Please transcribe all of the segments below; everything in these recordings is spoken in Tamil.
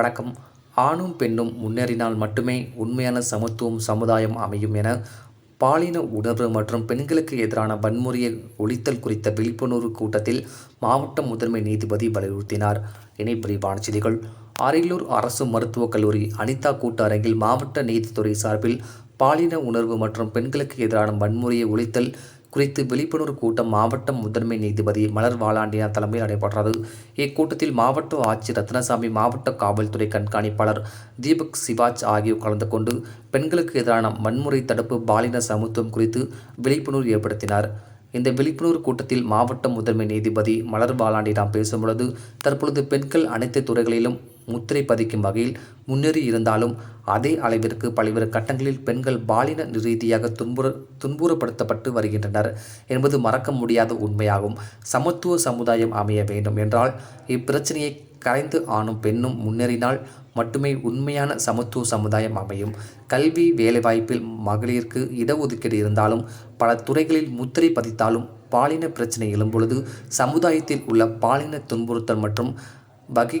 வணக்கம். ஆணும் பெண்ணும் முன்னேறினால் மட்டுமே உண்மையான சமத்துவம் சமுதாயம் அமையும் என பாலின உணர்வு மற்றும் பெண்களுக்கு எதிரான வன்முறையை ஒழித்தல் குறித்த விழிப்புணர்வு கூட்டத்தில் மாவட்ட முதன்மை நீதிபதி வலியுறுத்தினார். இனி விரிவான செய்திகள். அரியலூர் அரசு மருத்துவக் கல்லூரி அனிதா கூட்டரங்கில் மாவட்ட நீதித்துறை சார்பில் பாலின உணர்வு மற்றும் பெண்களுக்கு எதிரான வன்முறையை ஒழித்தல் குறித்து விழிப்புணர்வு கூட்டம் மாவட்ட முதன்மை நீதிபதி மலர் வாலாண்டியார் தலைமையில் நடைபெற்றது. இக்கூட்டத்தில் மாவட்ட ஆட்சியர் ரத்னசாமி மாவட்ட காவல்துறை கண்காணிப்பாளர் தீபக் சிவாஜ் ஆகியோர் கலந்து கொண்டு பெண்களுக்கு எதிரான வன்முறை தடுப்பு பாலின சமத்துவம் குறித்து விழிப்புணர்வு ஏற்படுத்தினார். இந்த விழிப்புணர்வு கூட்டத்தில் மாவட்ட முதன்மை நீதிபதி மலர் பாலாண்டிடம் பேசும்பொழுது தற்பொழுது பெண்கள் அனைத்து துறைகளிலும் முத்திரை பதிக்கும் வகையில் முன்னேறி இருந்தாலும் அதே அளவிற்கு பல்வேறு கட்டங்களில் பெண்கள் பாலின ரீதியாக துன்புற துன்புறப்படுத்தப்பட்டு வருகின்றனர் என்பது மறக்க முடியாத உண்மையாகும். சமத்துவ சமுதாயம் அமைய வேண்டும் என்றால் இப்பிரச்சனையை கரைந்து ஆணும் பெண்ணும் முன்னேறினால் மட்டுமே உண்மையான சமத்துவ சமுதாயம் அமையும். கல்வி வேலைவாய்ப்பில் மகளிருக்கு இடஒதுக்கீடு இருந்தாலும் பல துறைகளில் முத்திரை பதித்தாலும் பாலின பிரச்சனை எழும்பொழுது சமுதாயத்தில் உள்ள பாலின துன்புறுத்தல் மற்றும் வகி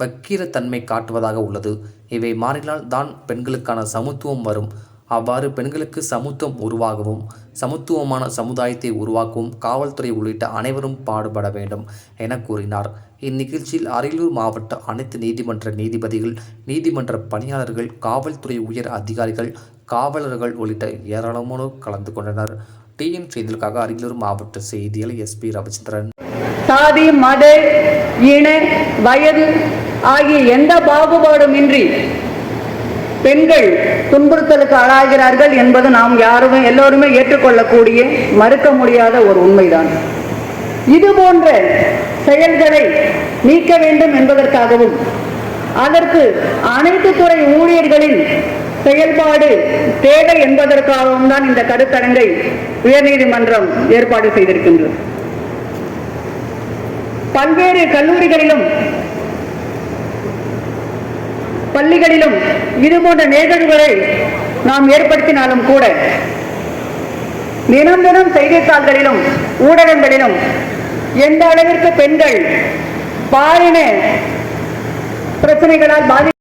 வக்கீரத்தன்மை காட்டுவதாக உள்ளது. இவை மாறினால் தான் பெண்களுக்கான சமத்துவம் வரும். அவ்வாறு பெண்களுக்கு சமத்துவம் உருவாகவும் சமத்துவமான சமுதாயத்தை உருவாக்கவும் காவல்துறை உள்ளிட்ட அனைவரும் பாடுபட வேண்டும் என கூறினார். இந்நிகழ்ச்சியில் அரியலூர் மாவட்ட அனைத்து நீதிமன்ற நீதிபதிகள் நீதிமன்ற பணியாளர்கள் காவல்துறை உயர் அதிகாரிகள் காவலர்கள் உள்ளிட்ட ஏராளமானோர் கலந்து கொண்டனர். டிஎன் செய்திகளுக்காக அரியலூர் மாவட்ட செய்தியாளர் எஸ்பி ரவிச்சந்திரன். சாதி மத இன வயது ஆகிய எந்த பாகுபாடுமின்றி பெண்கள் துன்புறுத்தலுக்கு ஆளாகிறார்கள் என்பது நாம் யாருமே எல்லோருமே ஏற்றுக்கொள்ளக்கூடிய மறுக்க முடியாத ஒரு உண்மைதான். இது போன்ற செயல்களை நீக்க வேண்டும் என்பதற்காகவும் அதற்கு அனைத்து துறை ஊழியர்களின் செயல்பாடு தேவை என்பதற்காகவும் தான் இந்த கருத்தரங்கை உயர்நீதிமன்றம் ஏற்பாடு செய்திருக்கின்றது. பல்வேறு கல்லூரிகளிலும் பள்ளிகளிலும் இது போன்ற நிகழ்வுகளை நாம் ஏற்படுத்தினாலும் கூட தினம் தினம் செய்தித்தாள்களிலும் ஊடகங்களிலும் எந்த அளவிற்கு பெண்கள் பாலின பிரச்சனைகளால் பாதி